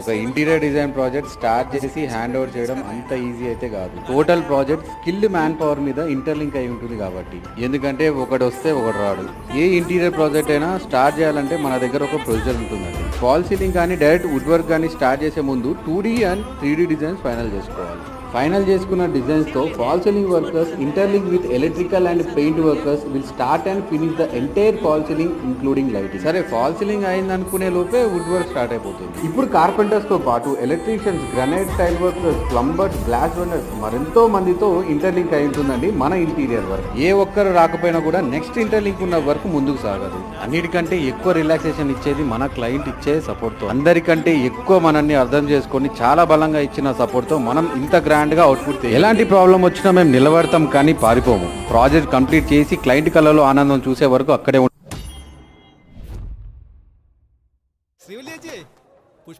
ఒక interior design project start చేసి hand over చేయడం అంత ఈజీ అయితే కాదు. Total project skilled man power మీద ఇంటర్లింక్ అయి ఉంటుంది కాబట్టి. ఎందుకంటే ఒకటి వస్తే ఒకటి రాడు. ఏ ఇంటీరియర్ ప్రాజెక్ట్ అయినా స్టార్ట్ చేయాలంటే మన దగ్గర ఒక ప్రొసీజర్ ఉంటుందండి. ఫాల్ సీలింగ్ కానీ డైరెక్ట్ వుడ్ వర్క్ కానీ స్టార్ట్ చేసే ముందు two and three designs final చేసుకోవాలి. ఫైనల్ చేసుకున్న డిజైన్స్తో fall ceiling workers interlink with electrical and paint workers will start and finish the entire fall ceiling including lighting సరే fall ceiling అయింది అనుకునే లోపే wood work start అయిపోతుంది. ఇప్పుడు కార్పెంటర్స్తో పాటు electricians granite tile workers plumbers glass vendors మరెంతో మందితో interlink అయి ఉంటుందండి మన ఇంటీరియర్ వర్క్ ఏ ఒక్కరు రాకపోయినా కూడా నెక్స్ట్ ఇంటర్లింక్ ఉన్న వర్క్ ముందుకు సాగదు. అన్నిటికంటే ఎక్కువ రిలాక్సేషన్ ఇచ్చేది మన క్లయింట్ ఇచ్చే సపోర్ట్తో. అందరికంటే ఎక్కువ మనల్ని అర్థం చేసుకొని చాలా బలంగా ఇచ్చిన సపోర్ట్తో మనం ఇంత గ్రాండ్ గ్రాండ్గా అవుట్పుట్ ఎలాంటి ప్రాబ్లం వచ్చినా మేము నిలబడతాం కానీ పారిపోము. ప్రాజెక్ట్ కంప్లీట్ చేసి క్లయింట్ కళలో ఆనందం చూసే వరకు అక్కడే